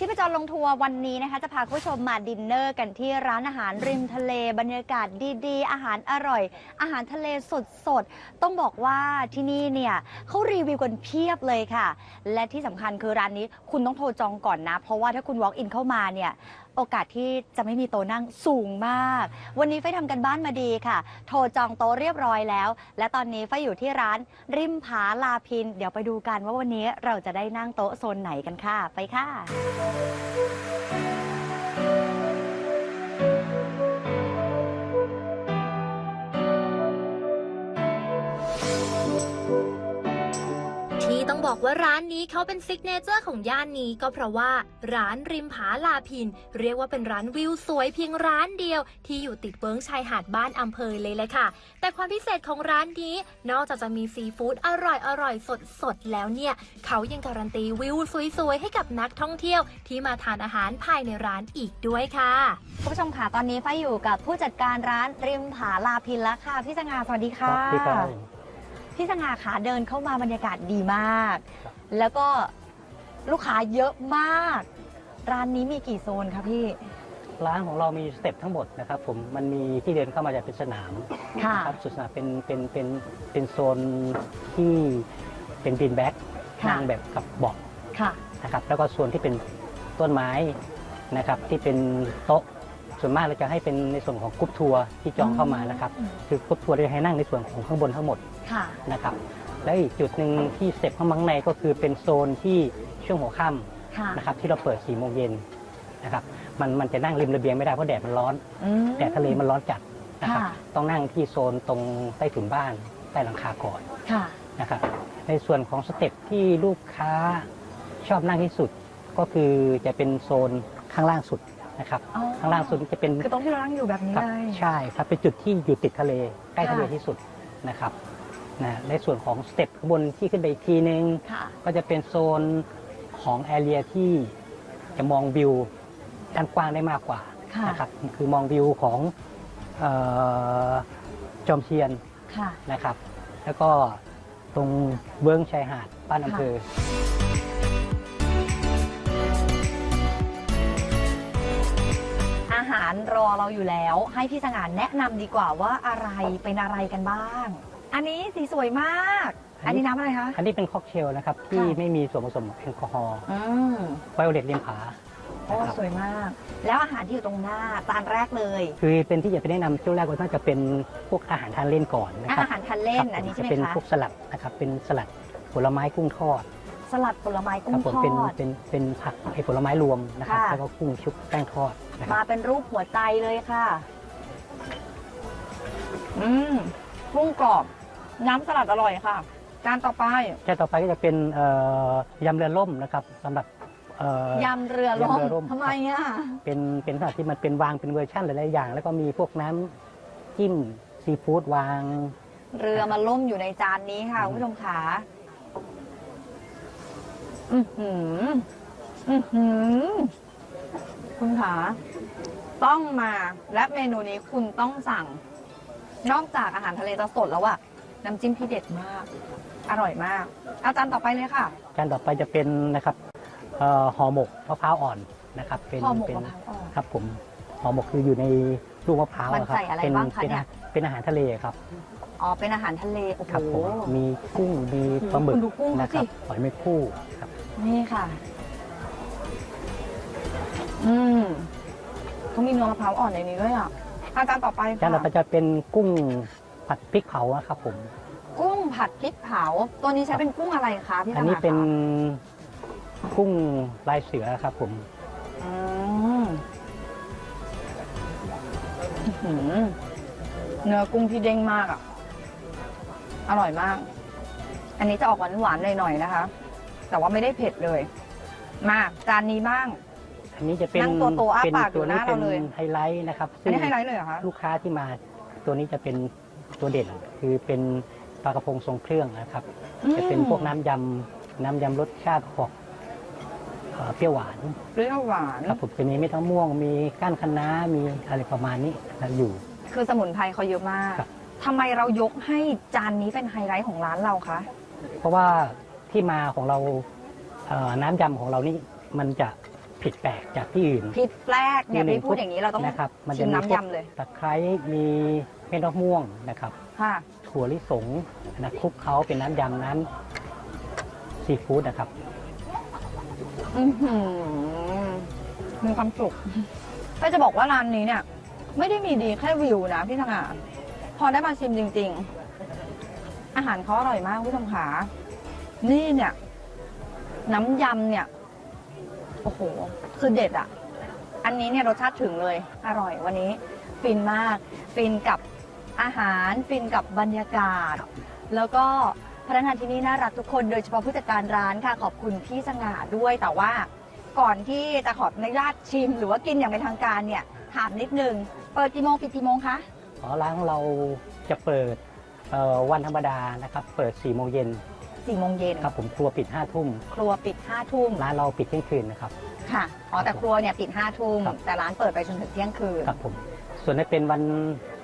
ชีพจรลงทัวร์วันนี้นะคะ จะพาคุณผู้ชมมาดินเนอร์กันที่ร้านอาหารริมทะเล บรรยากาศดีๆ อาหารอร่อย อาหารทะเลสดๆ ต้องบอกว่าที่นี่เนี่ยเขารีวิวกันเพียบเลยค่ะ และที่สำคัญคือร้านนี้คุณต้องโทรจองก่อนนะ เพราะว่าถ้าคุณ walk in เข้ามาเนี่ย โอกาสที่จะไม่มีโต๊ะนั่งสูงมาก วันนี้ไฟทำกันบ้านมาดีค่ะ โทรจองโต๊ะเรียบร้อยแล้ว และตอนนี้ไฟอยู่ที่ร้านริมผาลาพิน เดี๋ยวไปดูกันว่าวันนี้เราจะได้นั่งโต๊ะโซนไหนกันค่ะ ไปค่ะ ต้องบอกว่าร้านนี้เขาเป็นซิกเนเจอร์ของย่านนี้ก็เพราะว่าร้านริมผาลาพิน เรียกว่าเป็นร้านวิวสวยเพียงร้านเดียว ที่อยู่ติดเวิ้งชายหาดบ้านอำเภอเลยเลยค่ะ แต่ความพิเศษของร้านนี้ นอกจากจะมีซีฟู้ดอร่อยอร่อยสดสดๆแล้วเนี่ย เขายังการันตีวิวสวยๆ ให้กับนักท่องเที่ยว ที่มาทานอาหารภายในร้านอีกด้วยค่ะคุณผู้ชมค่ะตอนนี้ไฟอยู่กับผู้จัดการร้านริมผาลาพินแล้วค่ะพี่สง่าสวัสดีค่ะครับพี่ครับ พี่สง่าขาเดินเข้ามาบรรยากาศดีมากครับแล้วก็ลูกค้าเยอะมาก ร้านนี้มีกี่โซนคะพี่ ร้านของเรามีสเต็ปทั้งหมดนะครับผมมันมีที่เดินเข้ามาจะเป็นสนามค่ะ นะครับสุดสนามเป็นเป็นเป็นเป็นโซนที่เป็นดินแบ็กค่ะ นั่งแบบกับเบาะค่ะ นะครับแล้วก็ส่วนที่เป็นต้นไม้นะครับที่เป็นโต๊ะ ส่วนมากเราจะให้เป็นในส่วนของกรุ๊ปทัวร์ที่จองเข้ามานะครับอืมคือกรุ๊ปทัวร์จะให้นั่งในส่วนของข้างบนทั้งหมดค่ะนะครับ และอีกจุดหนึ่งที่สเต็ปข้างในก็คือเป็นโซนที่ช่วงหัวค่ำค่ะนะครับที่เราเปิด4ี่โมงเย็นนะครับมันมันจะนั่งริมระเบียงไม่ได้เพราะแดดมันร้อนอืมแดดทะเลมันร้อนจัดนะครับค่ะต้องนั่งที่โซนตรงใต้ถุนบ้านใต้หลังคาก่อนค่ะนะครับในส่วนของสเต็ปที่ลูกค้าชอบนั่งที่สุดก็คือจะเป็นโซนข้างล่างสุด นะครับอ๋อ ข้างล่างสุดจะเป็นคือตรงที่เรานั่งอยู่แบบนี้ครับเลยใช่ครับเป็นจุดที่อยู่ติดทะเลใกล้ทะเลค่ะที่สุดนะครับนะในส่วนของสเต็ปข้างบนที่ขึ้นไปอีกทีนึง ค่ะ ก็จะเป็นโซนของแอเรียที่จะมองวิวด้านกว้างได้มากกว่าค่ะ นะครับคือมองวิวของเออจอมเทียนค่ะ นะครับ แล้วก็ตรงเบื้องชายหาดบ้านอำเภอ หารรอเราอยู่แล้ว ให้พี่สง่าแนะนำดีกว่าว่าอะไรเป็นอะไรกันบ้าง อันนี้สีสวยมาก อันนี้น้ำอะไรคะ อันนี้เป็นค็อกเทลนะครับ ที่ค่ะไม่มีส่วนผสมของแอลกอฮอล์อืมไวโอเลตเลียมผาโอ้นะครับสวยมาก แล้วอาหารที่อยู่ตรงหน้าจานแรกเลยคือเป็นที่อยากจะแนะนำช่วงแรกก็น่าจะเป็นพวกอาหารทานเล่นก่อนนะครับอาหารทานเล่น ครับอันนี้ใช่ไหมจะเป็นคะพวกสลัดนะครับเป็นสลัดผลไม้กุ้งทอด สลัดผลไม้กุ้ครังผมทเป็นอด เป็นเป็นผักไอผลไม้รวมนะครับค่ะ แล้วก็กุ้งชุบแป้งทอดนะครับมาเป็นรูปหัวใจเลยค่ะ อืมกุ้งกรอบ น้ำสลัดอร่อยค่ะ จานต่อไปแค่ต่อไปก็จะเป็นเอ่อยำเรือล่มนะครับสำหรับเอ่อ ยำเรือล่ยำเรือล่มมทำไมอะ เป็นเป็นสถานที่มันเป็นวางเป็นเวอร์ชันหลายๆอย่าง แล้วก็มีพวกน้ำจิ้มซีฟู้ดวาง เรือมาล่มอยู่ในจานนี้ค่ะอืม คุณผู้ชมขา อือหือ อือหือ คุณขาต้องมาและเมนูนี้คุณต้องสั่ง นอกจากอาหารทะเลจะสดแล้วอะน้ำจิ้มที่เด็ดมาก อร่อยมาก เอาจานต่อไปเลยค่ะจานต่อไปจะเป็นนะครับเอ่อห่อหมกมะพร้าวอ่อนนะครับเป็นห่อหมกเป็นมะพร้าวอ่อนครับผมห่อหมกคืออยู่ในลูกมะพร้าวมันอะครับใส่อะไรเป็นบ้างคะเป็นเนี่ย เป็นอาหารทะเลครับ อ๋อ เป็นอาหารทะเล โอ้โหครับผมมีกุ้งมีปลาหมึคุกณดูกุ้งเขานะครัสิ บหอยแมงคู่ครับนี่ค่ะ อืมเขามีเนื้อมะพร้าวอ่อนในนี้ด้วยอะ อาจารย์ต่อไปจานต่อค่ะไปจะเป็นกุ้งผัดพริกเผานะครับผม กุ้งผัดพริกเผา ตัวนี้ใช้เป็นกุ้งอะไรคะพี่สอันง่านี้เป็นคะกุ้งลายเสือครับผม อืมอื้อหือเนื้อกุ้งที่เด้งมากอะ อร่อยมาก อันนี้จะออกหวานหวานๆหน่อยๆนะคะ แต่ว่าไม่ได้เผ็ดเลย มาจานนี้บ้าง อันนี้จะเป็นนั่งตัวโตอ้าเป็นปากอยู่ตัวหนี้น้าเป็เรานเลย ไฮไลท์นะครับอันนี้ไฮไลท์เลยเหรอคะลูกค้าที่มาตัวนี้จะเป็นตัวเด่นคือเป็นปลากระพงทรงเครื่องนะครับ จะเป็นพวกน้ำยำน้ำยำรสชาติออกเอ่อเปรี้ยวหวานเปรี้ยวหวานครับผมจะมีเม็ดมะม่วง มีก้านคะน้ามีอะไรประมาณนี้นะอยู่ คือสมุนไพรเขาเยอะมากครับ ทำไมเรายกให้จานนี้เป็นไฮไลท์ของร้านเราคะ เพราะว่าที่มาของเราเอ่อน้ำยำของเรานี่มันจะผิดแปลกจากที่อื่น ผิดแปลกเนี่ยหนึ่พี่พูดอย่างนี้เราต้องนะครับมันชิจะมมีน้ำพวกยำเลยตะไคร้มีเม็ดมะม่วงนะครับ ค่ะ ถั่วลิสงนะคลุกเขาเป็นน้ำยำน้ำซีฟู้ดนะครับ อือหือมีความสุขก็จะบอกว่าร้านนี้เนี่ย ไม่ได้มีดีแค่วิวนะพี่ทงา พอได้มาชิมจริง ๆ อาหารเขาอร่อยมากคุณผู้ชมขานี่เนี่ย น้ำยำเนี่ย โอ้โห คือเด็ดอะ อันนี้เนี่ยรสชาติถึงเลย อร่อยวันนี้ ฟินมาก ฟินกับอาหาร ฟินกับบรรยากาศ แล้วก็พนักงานที่นี่น่ารักทุกคนโดยเฉพาะผู้จัดการร้านค่ะ ขอบคุณพี่สง่าด้วยแต่ว่าก่อนที่จะขออนุญาตชิม หรือว่ากินอย่างเป็นทางการเนี่ยถามนิดนึง เปิดกี่โมงปิดกี่โมงคะ อ๋อร้านเราจะเปิดเอ่อวันธรรมดานะครับ เปิด4ี่โมงเย็นสี่โมงเย็นครับผมครัวปิด5้าทุ่มครัวปิดห้าทุ่มร้านเราปิดเที่ยงคืนนะครับ ค่ะอ๋อแต่ครัวเนี่ยปิดห้าทุ่มครับ แต่ร้านเปิดไปจนถึงเที่ยงคืน ครับผม ส่วนถ้าเป็นวัน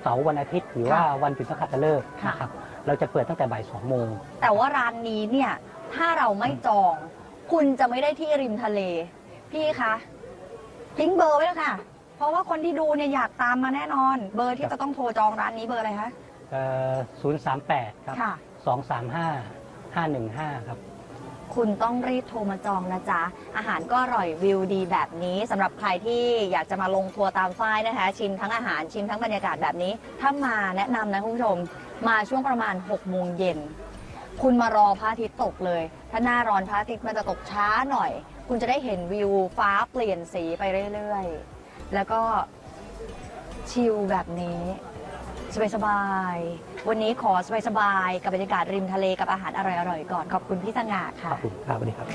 เสาร์วันอาทิตย์หรือว่าวันปิดนักขัตฤกษ์ค่ะ นะครับ เราจะเปิดตั้งแต่บ่ายสองโมง แต่ว่าร้านนี้เนี่ยถ้าเราไม่จอง คุณจะไม่ได้ที่ริมทะเล พี่คะทิ้งเบอร์ไว้แล้วค่ะ เพราะว่าคนที่ดูเนี่ยอยากตามมาแน่นอน เบอร์ที่จะต้องโทรจองร้านนี้เบอร์อะไรคะศูนย์สามแปดครับค่ะ สองสามห้าห้าหนึ่งห้าครับ คุณต้องรีบโทรมาจองนะจ๊ะ อาหารก็อร่อยวิวดีแบบนี้สำหรับใครที่อยากจะมาลงทัวร์ตามฝ้ายนะคะ ชิมทั้งอาหารชิมทั้งบรรยากาศแบบนี้ ถ้ามาแนะนำนะคุณผู้ชม มาช่วงประมาณ6โมงเย็น คุณมารอพระอาทิตย์ตกเลย ถ้าหน้าร้อนพระอาทิตย์มันจะตกช้าหน่อย คุณจะได้เห็นวิวฟ้าเปลี่ยนสีไปเรื่อยๆ แล้วก็ชิลแบบนี้สบายสบายวันนี้ขอสบายสบายกับบรรยากาศริมทะเลกับอาหารอร่อยๆก่อนขอบคุณพี่สง่าค่ะ ขอบคุณครับสวัสดีครับ